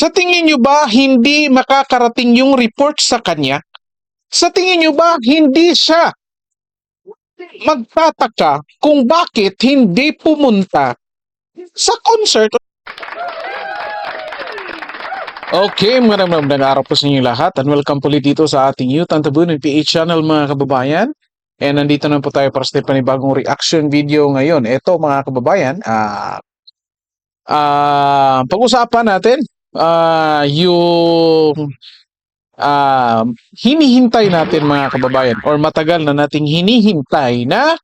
Sa tingin nyo ba hindi makakarating yung report sa kanya? Sa tingin nyo ba hindi siya magtataka kung bakit hindi pumunta sa concert? Okay, maraming maraming araw po sa inyo lahat and welcome po ulit dito sa ating Youth and Taboo PH channel mga kababayan. And nandito na po tayo para sa panibagong reaction video ngayon. Ito mga kababayan, ah ah pag-usapan natin ah yung ah hinihintay natin mga kababayan or matagal na nating hinihintay na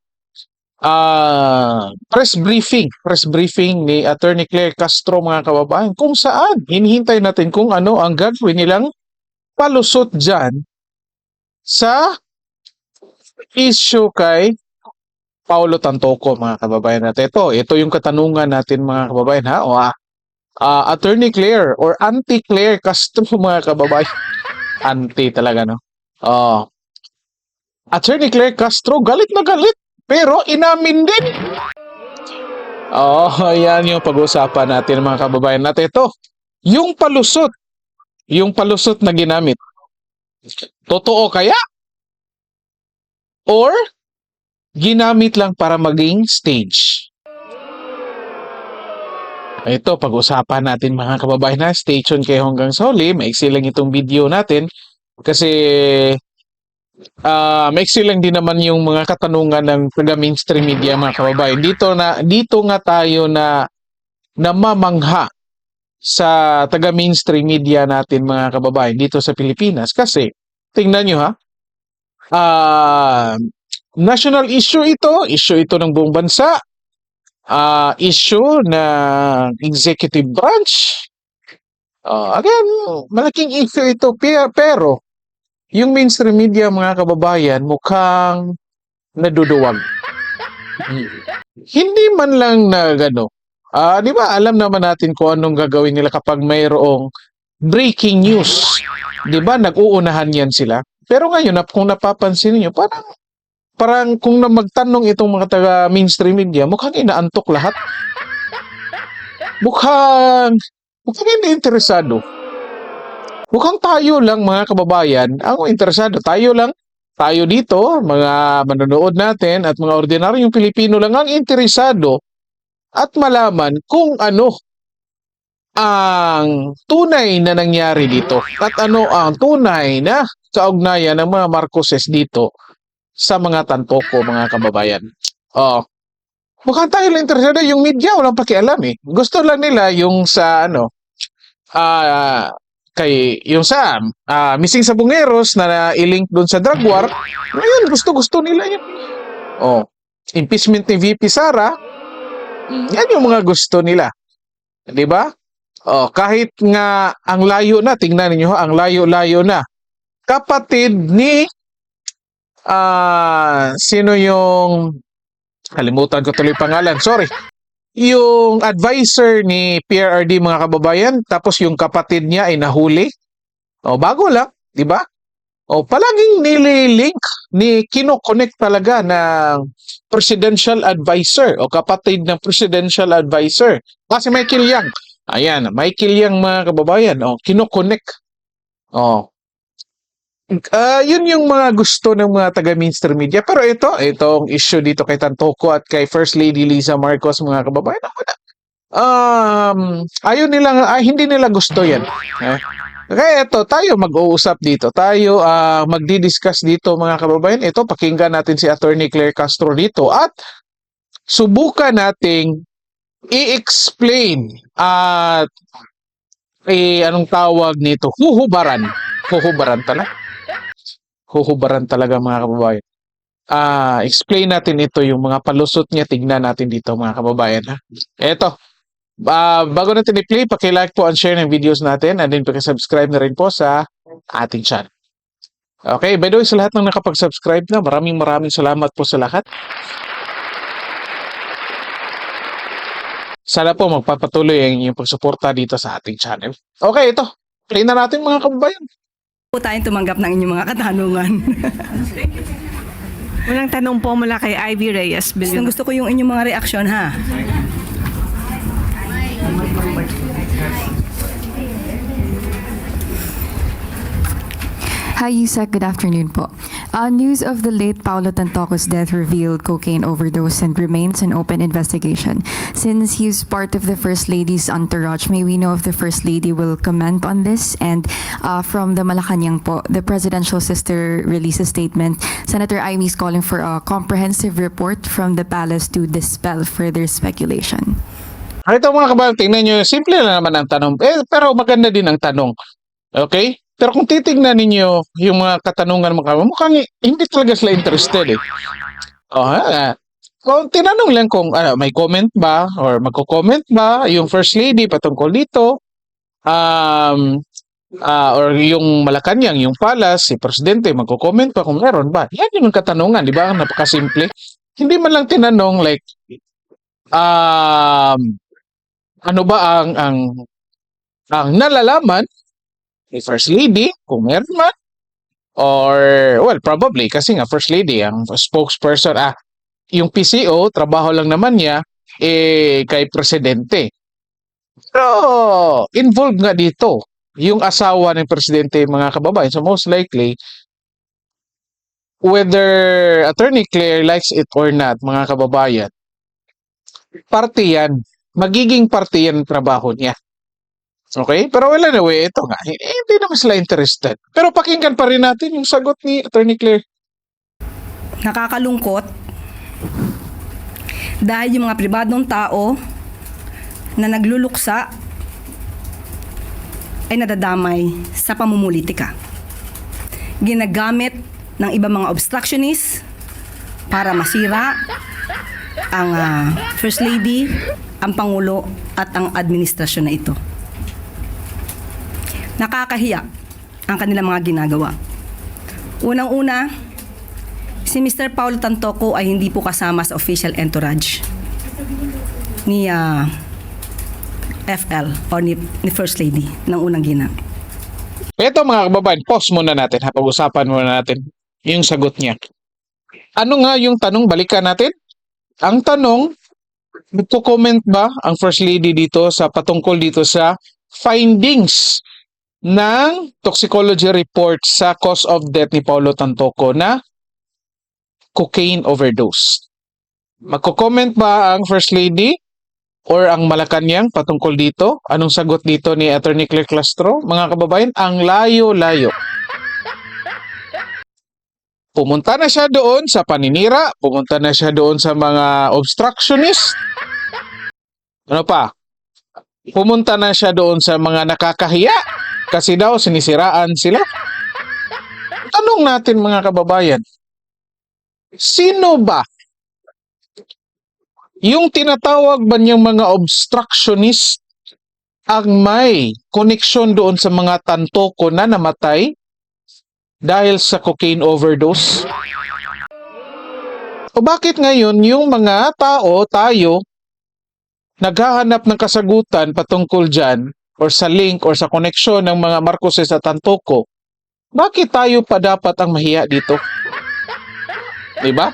ah press briefing, press briefing ni Attorney Claire Castro mga kababayan kung saan hinihintay natin kung ano ang gagawin nilang palusot dyan sa issue kay Paulo Tantoco mga kababayan natin. Ito, ito yung katanungan natin mga kababayan ha. O, ah, ah, Attorney Claire or Auntie Claire Castro mga kababayan. Auntie talaga no. Oh. Attorney Claire Castro galit na galit pero inamin din. Oh, yan yung pag-uusapan natin mga kababayan natin. Ito, yung palusot. Yung palusot na ginamit. Totoo kaya? Or ginamit lang para maging stage? Ito, pag-usapan natin mga kababayan na. Stay tuned kayo hanggang sa huli. Maiksi lang itong video natin. Kasi ah maiksi lang din naman yung mga katanungan ng taga mainstream media mga kababayan. Dito na dito nga tayo na namamangha sa taga mainstream media natin mga kababayan dito sa Pilipinas kasi tingnan nyo ha ah national issue ito issue ito ng buong bansa ah issue ng executive branch Ah, again malaking issue ito pe- pero yung mainstream media mga kababayan mukhang naduduwag hindi man lang na gano Ah, di ba alam naman natin kung anong gagawin nila kapag mayroong breaking news. Di ba nag-uunahan yan sila? Pero ngayon, kung napapansin niyo, parang parang kung na magtanong itong mga taga mainstream media, mukhang inaantok lahat. Mukhang mukhang hindi interesado. Mukhang tayo lang mga kababayan ang interesado. Tayo lang, tayo dito, mga manonood natin at mga ordinaryong Pilipino lang ang interesado at malaman kung ano ang tunay na nangyari dito at ano ang tunay na kaugnayan ng mga Marcoses dito sa mga tantoko mga kababayan. Oh. Mukhang tayo lang interesado yung media walang pakialam eh. Gusto lang nila yung sa ano ah kay yung sa ah, missing sa bungeros na i-link doon sa drug war. Ngayon gusto-gusto nila yun. Oh. Impeachment ni VP Sara, yan yung mga gusto nila. 'Di ba? Oh, kahit nga ang layo na, tingnan niyo ang layo-layo na. Kapatid ni ah sino yung kalimutan ko tuloy pangalan. Sorry. Yung advisor ni PRRD mga kababayan, tapos yung kapatid niya ay nahuli. Oh, bago lang, 'di ba? Oh, palaging nililink ni kino-connect talaga ng presidential advisor o kapatid ng presidential advisor. Kasi Michael Yang. Ayan, Michael Yang mga kababayan. Oh, kino-connect. Oh. Ah, yun yung mga gusto ng mga taga mainstream media. Pero ito, itong issue dito kay Tantoco at kay First Lady Liza Marcos mga kababayan. na- Um, ayaw nila, ay, hindi nila gusto yan. Eh? Kaya ito, tayo mag-uusap dito. Tayo ah, magdi-discuss dito mga kababayan. Ito, pakinggan natin si Attorney Claire Castro dito at subukan nating i-explain at eh, anong tawag nito? Huhubaran. Huhubaran talaga. Huhubaran talaga mga kababayan. Ah, explain natin ito yung mga palusot niya. Tignan natin dito mga kababayan. Ha? Ito. Ah, bago natin i-play, paki-like po and share ng videos natin and then paki-subscribe na rin po sa ating channel. Okay, by the way, sa lahat ng nakapag-subscribe na, maraming maraming salamat po sa lahat. Sana po magpapatuloy ang inyong pagsuporta dito sa ating channel. Okay, ito. Play na natin mga kababayan. Po tayong tumanggap ng inyong mga katanungan. Unang tanong po mula kay Ivy Reyes. Gusto, gusto ko yung inyong mga reaksyon ha. Hi, Yusek. Good afternoon po. Uh, news of the late Paulo Tantoco's death revealed cocaine overdose and remains an open investigation. Since he's part of the First Lady's entourage, may we know if the First Lady will comment on this? And uh, from the Malacanang po, the presidential sister released a statement. Senator Amy is calling for a comprehensive report from the palace to dispel further speculation. Ito mga kabayan, tingnan nyo, simple lang naman ang tanong. Eh, pero maganda din ang tanong. Okay? Pero kung titignan ninyo yung mga katanungan mga kabayan, mukhang hindi talaga sila interested eh. Oh, ha? Kung tinanong lang kung ano, may comment ba or magko-comment ba yung First Lady patungkol dito, um, ah, or yung Malacanang, yung Palace, si Presidente, magko-comment ba kung meron ba? Yan yung katanungan, di ba? Napakasimple. Hindi man lang tinanong like, um, ano ba ang ang ang nalalaman ni First Lady kung meron man. Or well probably kasi nga First Lady ang spokesperson ah yung PCO trabaho lang naman niya eh kay presidente. Pero involved nga dito yung asawa ng presidente mga kababayan. So most likely whether attorney Claire likes it or not mga kababayan parte yan. Magiging parte yan trabaho niya Okay? Pero well, anyway, ito nga. Hindi, hindi naman sila interested. Pero pakinggan pa rin natin yung sagot ni Attorney Claire. Nakakalungkot dahil yung mga pribadong tao na nagluluksa ay nadadamay sa pamumulitika. Ginagamit ng ibang mga obstructionist para masira ang ah, First Lady, ang Pangulo at ang administrasyon na ito. Nakakahiya ang kanilang mga ginagawa. Unang-una, si Mr. Paulo Tantoco ay hindi po kasama sa official entourage ni ah, FL or ni, ni First Lady ng unang ginang. Ito mga kababayan, pause muna natin. Pag-usapan muna natin yung sagot niya. Ano nga yung tanong? Balikan natin. Ang tanong, magko-comment ba ang First Lady dito sa patungkol dito sa findings ng toxicology report sa cause of death ni Paulo Tantoco na cocaine overdose. Magko-comment ba ang First Lady or ang Malacanang patungkol dito? Anong sagot dito ni Attorney Claire Castro? Mga kababayan, ang layo-layo. Pumunta na siya doon sa paninira, pumunta na siya doon sa mga obstructionist. Ano pa? Pumunta na siya doon sa mga nakakahiya kasi daw sinisiraan sila. Tanong natin mga kababayan, sino ba yung tinatawag ba niyang mga obstructionist ang may koneksyon doon sa mga tantoko na namatay dahil sa cocaine overdose? O bakit ngayon yung mga tao, tayo, naghahanap ng kasagutan patungkol dyan or sa link or sa koneksyon ng mga Marcoses at Tantoko, bakit tayo pa dapat ang mahiya dito? Di ba?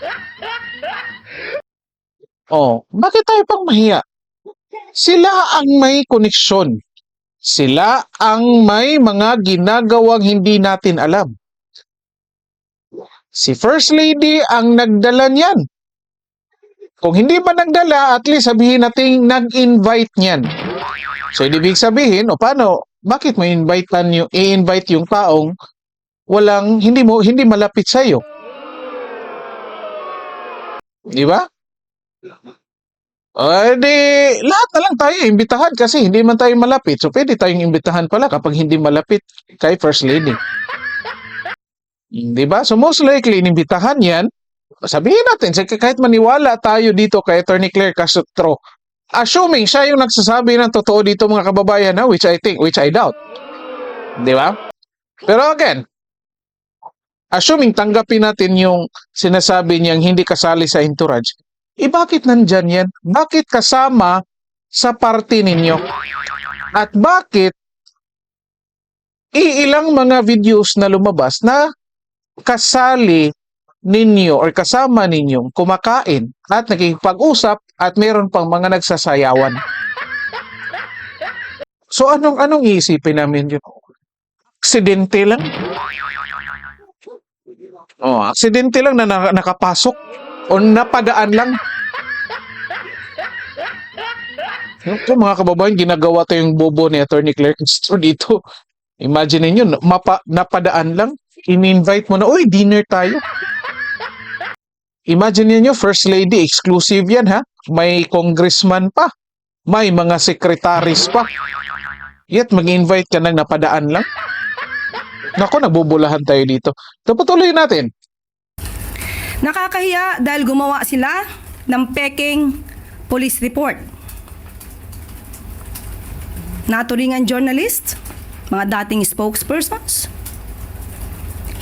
Oh, bakit tayo pang mahiya? Sila ang may koneksyon. Sila ang may mga ginagawang hindi natin alam. Si First Lady ang nagdala niyan. Kung hindi ba nagdala, at least sabihin natin nag-invite niyan. So, ibig sabihin, o paano, bakit mo invite yung, i-invite yung taong walang, hindi mo, hindi malapit sa'yo? Di ba? Ah, di, lahat na lang tayo imbitahan kasi hindi man tayo malapit. So, pwede tayong imbitahan pala kapag hindi malapit kay First Lady. Di ba? So, most likely, inimbitahan yan. Sabihin natin, sa- kahit maniwala tayo dito kay Attorney Claire Castro, assuming siya yung nagsasabi ng totoo dito mga kababayan na, which I think, which I doubt. Di ba? Pero again, assuming tanggapin natin yung sinasabi niyang hindi kasali sa entourage, eh bakit nandyan yan? Bakit kasama sa party ninyo? At bakit iilang mga videos na lumabas na kasali ninyo or kasama ninyong kumakain at nakikipag-usap at meron pang mga nagsasayawan. So anong anong iisipin namin yun? Aksidente lang? Oh, aksidente lang na na- nakapasok o napadaan lang. Ito mga kababayan, ginagawa tayong bobo ni Attorney Claire Castro dito. Imagine niyo, mapa, napadaan lang, in-invite mo na, uy, dinner tayo. Imagine niyo, First Lady, exclusive yan ha. May congressman pa. May mga secretaries pa. Yet mag-invite ka nang napadaan lang. Nako, nagbubulahan tayo dito. So, patuloy natin. Nakakahiya dahil gumawa sila ng peking police report. Naturingan journalist, mga dating spokespersons,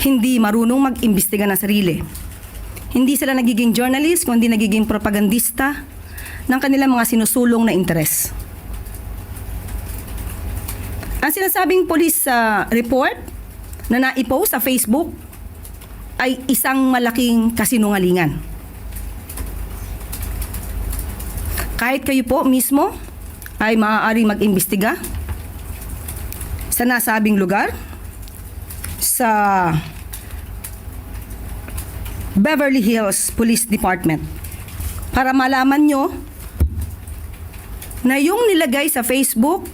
hindi marunong mag-imbestiga ng sarili. Hindi sila nagiging journalist, kundi nagiging propagandista ng kanilang mga sinusulong na interes. Ang sinasabing police ah, report na naipost sa Facebook ay isang malaking kasinungalingan. Kahit kayo po mismo ay maaaring mag-imbestiga sa nasabing lugar sa Beverly Hills Police Department para malaman nyo na yung nilagay sa Facebook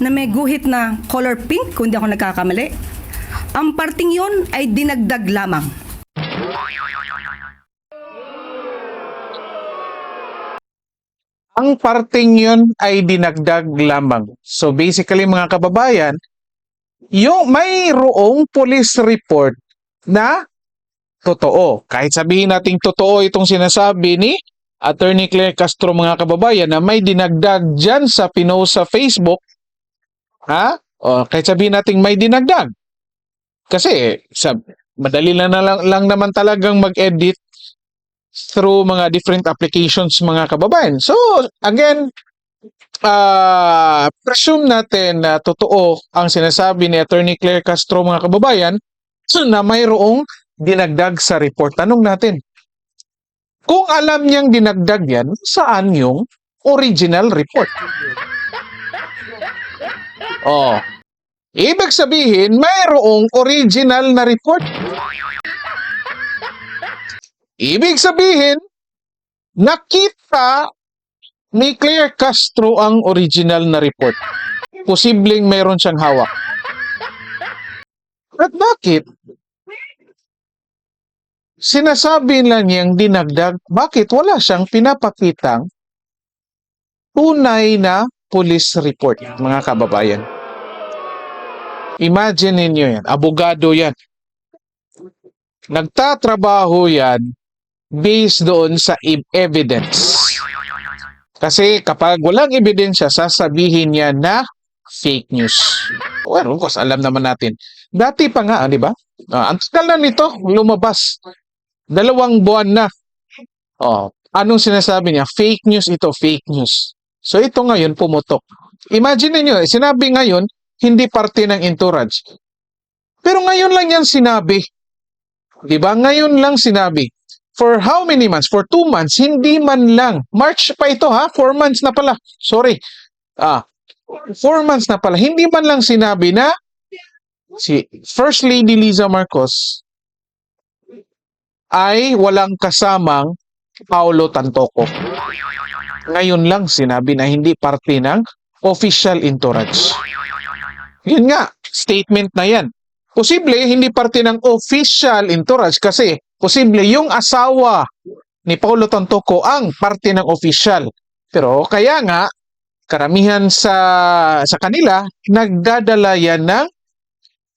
na may guhit na color pink, kung di ako nagkakamali, ang parting yon ay dinagdag lamang. Ang parting yun ay dinagdag lamang. So basically mga kababayan, yung mayroong police report na totoo. Kahit sabihin nating totoo itong sinasabi ni Attorney Claire Castro mga kababayan na may dinagdag dyan sa pinost Facebook, ha? O, kahit sabihin nating may dinagdag. Kasi sa, madali na lang, lang naman talagang mag-edit through mga different applications mga kababayan. So, again, ah presume natin na totoo ang sinasabi ni Attorney Claire Castro mga kababayan na mayroong dinagdag sa report. Tanong natin, kung alam niyang dinagdag yan, saan yung original report? Oh, ibig sabihin, mayroong original na report. Ibig sabihin, nakita ni Claire Castro ang original na report. Posibleng mayroon siyang hawak. At bakit? Sinasabi lang niyang dinagdag, bakit wala siyang pinapakitang tunay na police report, mga kababayan? Imagine ninyo yan, abogado yan. Nagtatrabaho yan based doon sa evidence. Kasi kapag walang ebidensya, sasabihin niya na fake news. Well, of course, alam naman natin. Dati pa nga, di ba? Ah, ang tagal na nito, lumabas. Dalawang buwan na. Oh, anong sinasabi niya? Fake news ito, fake news. So ito ngayon pumutok. Imagine niyo, sinabi ngayon, hindi parte ng entourage. Pero ngayon lang yan sinabi. Di ba? Ngayon lang sinabi. For how many months? For two months, hindi man lang. March pa ito ha? Four months na pala. Sorry. Ah, four months na pala. Hindi man lang sinabi na si First Lady Liza Marcos ay walang kasamang Paulo Tantoco. Ngayon lang sinabi na hindi parte ng official entourage. Yun nga, statement na yan. Posible hindi parte ng official entourage kasi posible yung asawa ni Paulo Tantoco ang parte ng official. Pero kaya nga, karamihan sa sa kanila, nagdadala yan ng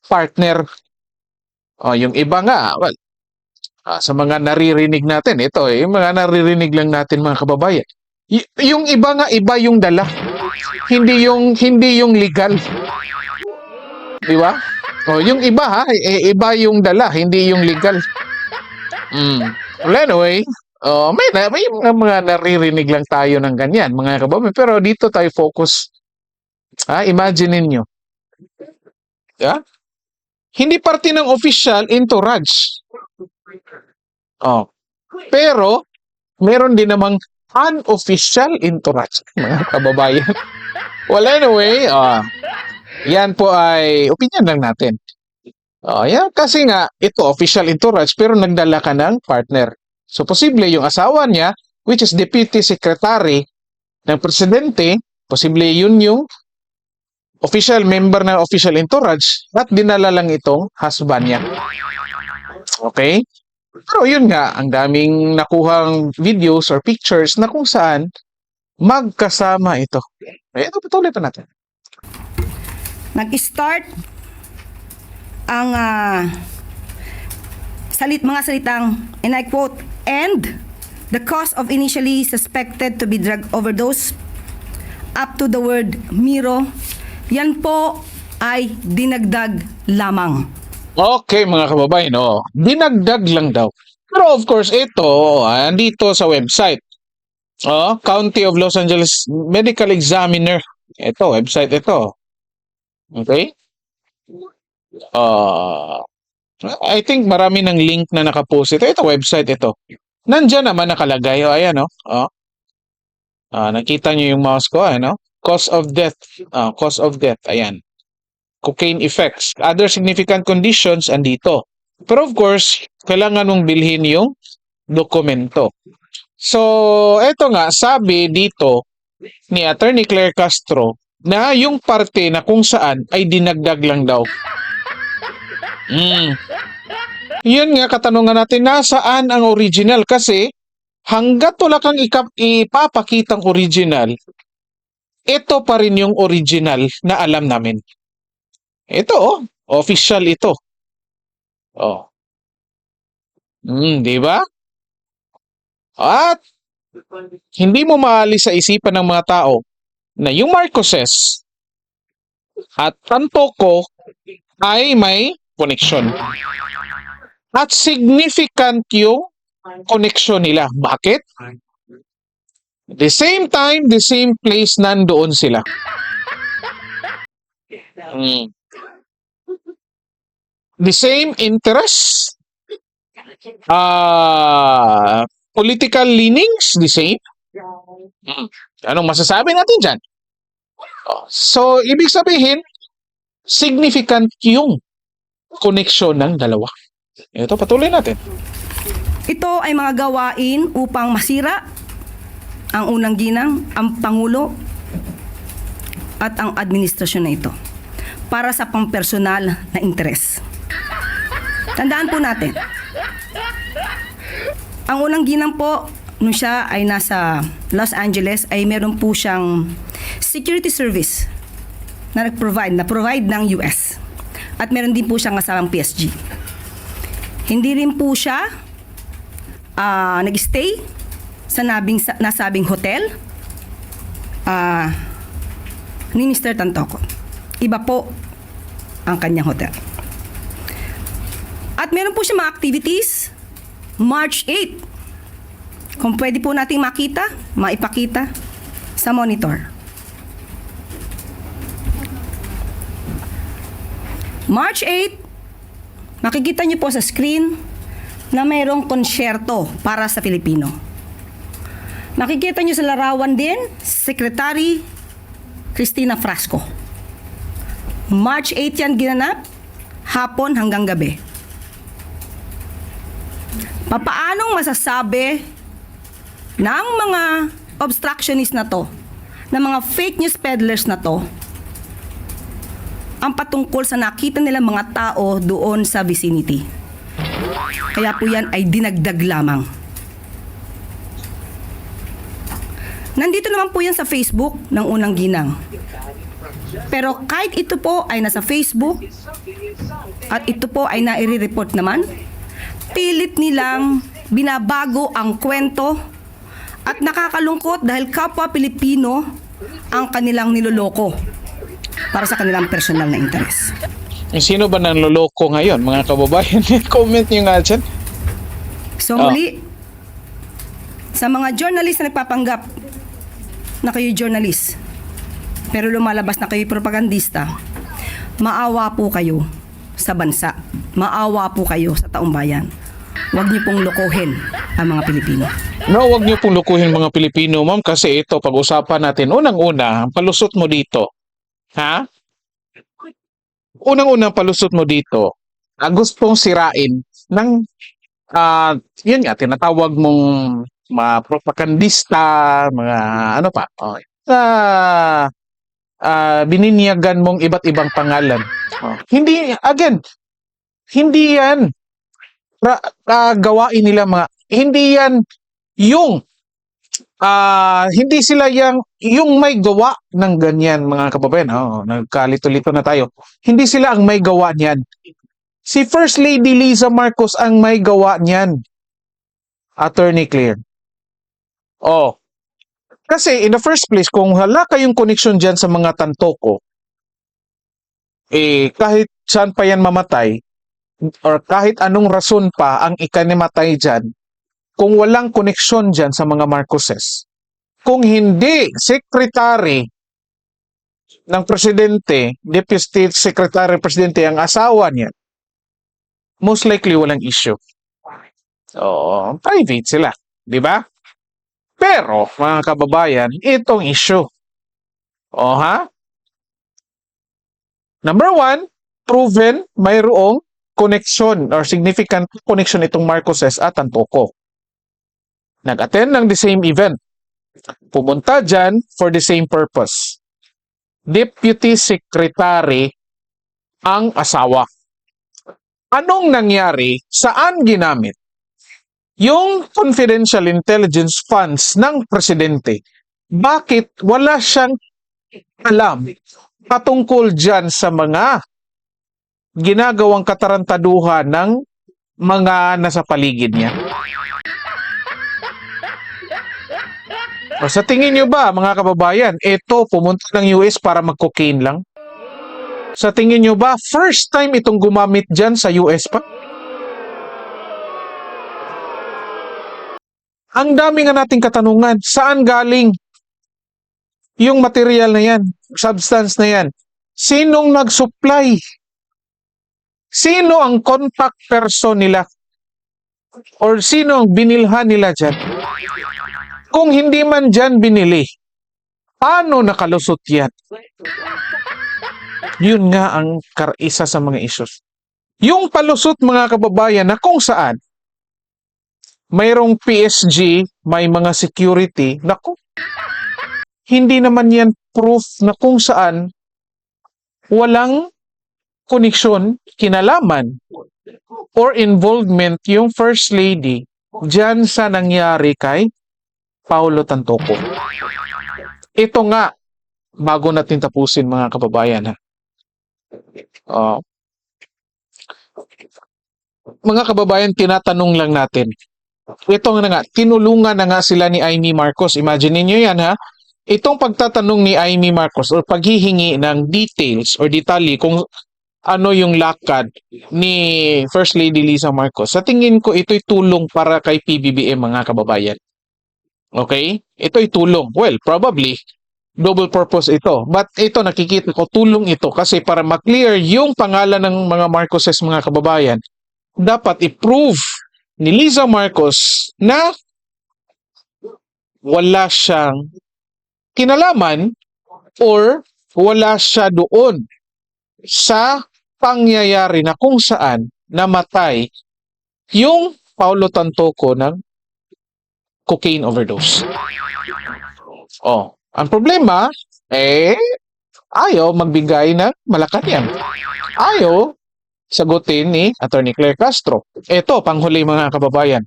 partner. O, yung iba nga, well, ah, sa mga naririnig natin, ito eh, mga naririnig lang natin mga kababayan. Y- yung iba nga, iba yung dala. Hindi yung, hindi yung legal. Di ba? O, yung iba ha, eh, iba yung dala, hindi yung legal. Mm. Well, anyway, oh, may, may mga, mga naririnig lang tayo ng ganyan, mga kababayan. Pero dito tayo focus. Ah, imagine niyo. Yeah? Hindi parte ng official entourage. Oh. Pero, meron din namang unofficial entourage, mga kababayan. well, anyway, ah, yan po ay opinion lang natin. Oh, yan. Kasi nga, ito, official entourage, pero nagdala ka ng partner. So, posible yung asawa niya, which is deputy secretary ng presidente, posible yun yung official member ng official entourage at dinala lang itong husband niya. Okay? Pero yun nga, ang daming nakuhang videos or pictures na kung saan magkasama ito. Eh, ito, patuloy pa natin. Nag-start ang ah, salit mga salitang and I quote and the cause of initially suspected to be drug overdose up to the word Miro yan po ay dinagdag lamang. Okay, mga kababayan, oh, dinagdag lang daw. Pero of course, ito, ah, andito sa website. Oh, County of Los Angeles Medical Examiner. Ito, website ito. Okay? Uh, I think marami ng link na nakapost ito. Ito, website ito. Nandyan naman nakalagay. Oh, ayan, oh. oh. Ah, nakita niyo yung mouse ko, ano? Cause of death. Ah, cause of death. Ayan cocaine effects. Other significant conditions, andito. Pero of course, kailangan mong bilhin yung dokumento. So, eto nga, sabi dito ni Attorney Claire Castro na yung parte na kung saan ay dinagdag lang daw. Mm. Yun nga, katanungan natin, nasaan ang original? Kasi hanggat wala kang ikap, ipapakitang original, ito pa rin yung original na alam namin. Ito, oh. Official ito. Oh. Hmm, di ba? At hindi mo maalis sa isipan ng mga tao na yung Marcoses at Tantoco ay may connection. At significant yung connection nila. Bakit? The same time, the same place, nandoon sila. Hmm. The same interest, ah political leanings, the same. Anong masasabi natin dyan? So, ibig sabihin, significant yung connection ng dalawa. Ito, patuloy natin. Ito ay mga gawain upang masira ang unang ginang, ang Pangulo at ang administrasyon na ito para sa pampersonal na interes. Tandaan po natin, ang unang ginang po, nung siya ay nasa Los Angeles, ay meron po siyang security service na nag-provide, na provide ng US. At meron din po siyang kasamang PSG. Hindi rin po siya ah, nag-stay sa nabing, sa, nasabing hotel ah, ni Mr. Tantoco. Iba po ang kanyang hotel. Meron po siya mga activities March 8. Kung pwede po nating makita, maipakita sa monitor. March 8, makikita niyo po sa screen na mayroong konsyerto para sa Filipino. Makikita niyo sa larawan din, Secretary Cristina Frasco. March 8 yan ginanap, hapon hanggang gabi. Papaanong masasabi ng mga obstructionist na to, ng mga fake news peddlers na to, ang patungkol sa nakita nila mga tao doon sa vicinity. Kaya po yan ay dinagdag lamang. Nandito naman po yan sa Facebook ng unang ginang. Pero kahit ito po ay nasa Facebook at ito po ay naire-report naman, pilit nilang binabago ang kwento at nakakalungkot dahil kapwa Pilipino ang kanilang niloloko para sa kanilang personal na interes. Eh, Sino ba nang loloko ngayon, mga kababayan? Comment nyo nga dyan. So Oh. muli, sa mga journalist na nagpapanggap na kayo journalist, pero lumalabas na kayo propagandista, maawa po kayo sa bansa. Maawa po kayo sa taong bayan. Huwag niyo pong lokohin ang mga Pilipino. No, wag niyo pong lukuhin mga Pilipino, ma'am, kasi ito, pag-usapan natin, unang-una, ang palusot mo dito, ha? Unang-una, ang palusot mo dito, ah, gustong sirain ng ah yun nga tinatawag mong mga propagandista, mga ano pa. Okay. Ah, ah, bininyagan mong iba't ibang pangalan. Oh. Hindi again, hindi yan ra, ah, gawain nila mga hindi yan yung ah hindi sila yang yung may gawa ng ganyan mga kababayan. Oh, nagkalito-lito na tayo. Hindi sila ang may gawa niyan. Si First Lady Liza Marcos ang may gawa niyan. Attorney Claire. Oh. Kasi in the first place, kung wala kayong connection dyan sa mga tantoko, eh kahit saan pa yan mamatay, or kahit anong rason pa ang ikanimatay dyan, kung walang koneksyon dyan sa mga Marcoses, kung hindi secretary ng presidente, deputy secretary presidente ang asawa niya, most likely walang issue. Oo, private sila, di ba? Pero, mga kababayan, itong issue. O ha? Number one, proven mayroong connection or significant connection itong Marcoses at Antoko. Nag-attend ng the same event. Pumunta dyan for the same purpose. Deputy Secretary ang asawa. Anong nangyari? Saan ginamit? Yung confidential intelligence funds ng presidente, bakit wala siyang alam patungkol dyan sa mga ginagawang katarantaduhan ng mga nasa paligid niya? O sa tingin nyo ba, mga kababayan, ito pumunta ng US para mag-cocaine lang? Sa tingin nyo ba, first time itong gumamit dyan sa US pa? Ang dami nga nating katanungan, saan galing yung material na yan, substance na yan? Sinong nag-supply? Sino ang contact person nila? Or sino ang binilhan nila dyan? Kung hindi man dyan binili, paano nakalusot yan? Yun nga ang isa sa mga issues. Yung palusot mga kababayan na kung saan mayroong PSG, may mga security, naku, hindi naman yan proof na kung saan walang koneksyon, kinalaman, or involvement yung First Lady dyan sa nangyari kay Paulo Tantoco. Ito nga, bago natin tapusin mga kababayan ha. Ah, mga kababayan, tinatanong lang natin. Ito nga nga, tinulungan na nga sila ni Amy Marcos. Imagine niyo yan ha. Itong pagtatanong ni Amy Marcos or paghihingi ng details or detalye kung ano yung lakad ni First Lady Lisa Marcos. Sa tingin ko, ito'y tulong para kay PBBM mga kababayan. Okay? Ito'y tulong. Well, probably, double purpose ito. But ito, nakikita ko, tulong ito kasi para maklear yung pangalan ng mga Marcoses mga kababayan, dapat i-prove ni Lisa Marcos na wala siyang kinalaman or wala siya doon sa pangyayari na kung saan namatay yung Paulo Tantoco ng cocaine overdose. Oh, ang problema, eh, ayaw magbigay ng Malacanang. Ayaw sagutin ni Attorney Claire Castro. Ito, panghuli mga kababayan.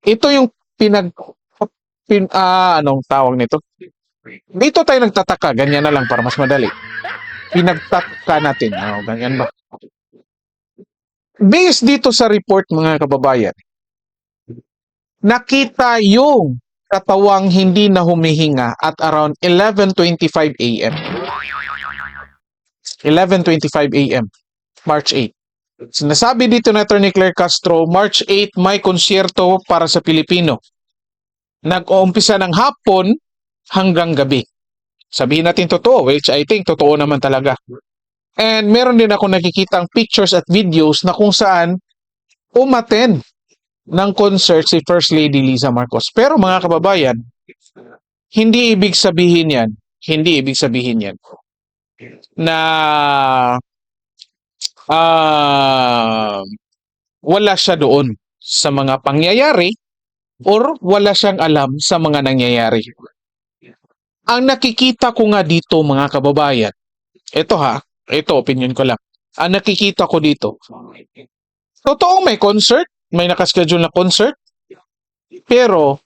Ito yung pinag... Pin, ah, anong tawag nito? Dito tayo nagtataka, ganyan na lang para mas madali. Pinagtaka natin. Oh, ganyan ba? Based dito sa report mga kababayan, nakita yung katawang hindi na humihinga at around 11.25 a.m. 11.25 a.m. March 8. Sinasabi dito na Attorney Claire Castro, March 8 may konsyerto para sa Pilipino. Nag-uumpisa ng hapon hanggang gabi. Sabihin natin totoo, which I think totoo naman talaga. And meron din ako nakikitang pictures at videos na kung saan umaten ng concert si First Lady Liza Marcos. Pero mga kababayan, hindi ibig sabihin yan, hindi ibig sabihin yan na ah, wala siya doon sa mga pangyayari or wala siyang alam sa mga nangyayari. Ang nakikita ko nga dito mga kababayan, ito ha, ito opinion ko lang. Ang nakikita ko dito, totoong may concert, may nakaschedule na concert, pero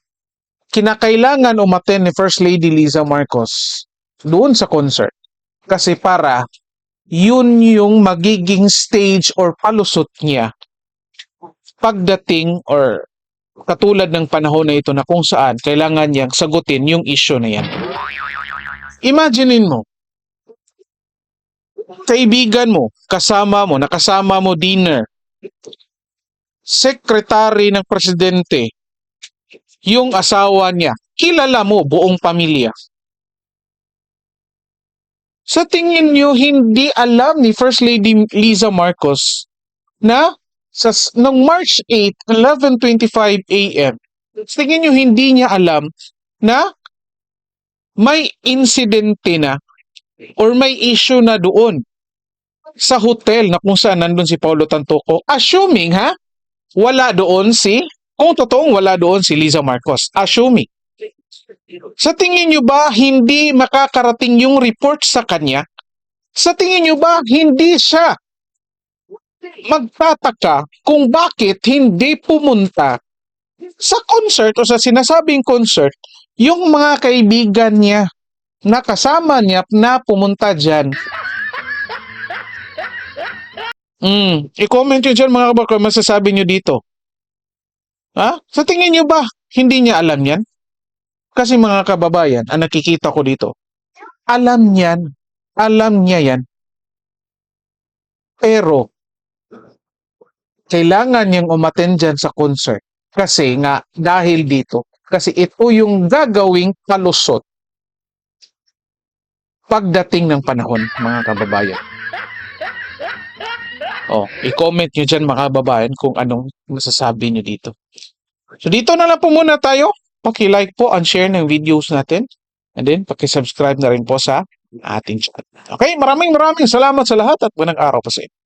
kinakailangan umaten ni First Lady Liza Marcos doon sa concert. Kasi para yun yung magiging stage or palusot niya pagdating or katulad ng panahon na ito na kung saan kailangan niyang sagutin yung issue na yan. Imaginein mo, kaibigan mo, kasama mo, nakasama mo dinner, sekretary ng presidente, yung asawa niya, kilala mo buong pamilya. Sa tingin niyo, hindi alam ni First Lady Liza Marcos na sa nung March 8, 11:25 AM, sa tingin niyo hindi niya alam na may insidente na or may issue na doon sa hotel na kung saan nandun si Paulo Tantoco. Assuming ha, wala doon si, kung totoong wala doon si Liza Marcos. Assuming. Sa tingin nyo ba hindi makakarating yung report sa kanya? Sa tingin nyo ba hindi siya magtataka kung bakit hindi pumunta sa concert o sa sinasabing concert yung mga kaibigan niya na kasama niya na pumunta dyan? Hmm, i-comment nyo dyan mga kabako, masasabi nyo dito. Ha? Sa tingin nyo ba hindi niya alam yan? Kasi mga kababayan, ang nakikita ko dito, alam niyan, alam niya yan. Pero, kailangan niyang umaten dyan sa concert. Kasi nga, dahil dito, kasi ito yung gagawing palusot pagdating ng panahon, mga kababayan. Oh, i-comment nyo dyan mga kababayan kung anong masasabi nyo dito. So dito na lang po muna tayo. Paki-like po and share ng videos natin. And then, paki-subscribe na rin po sa ating chat. Okay, maraming maraming salamat sa lahat at bunang araw po sa inyo.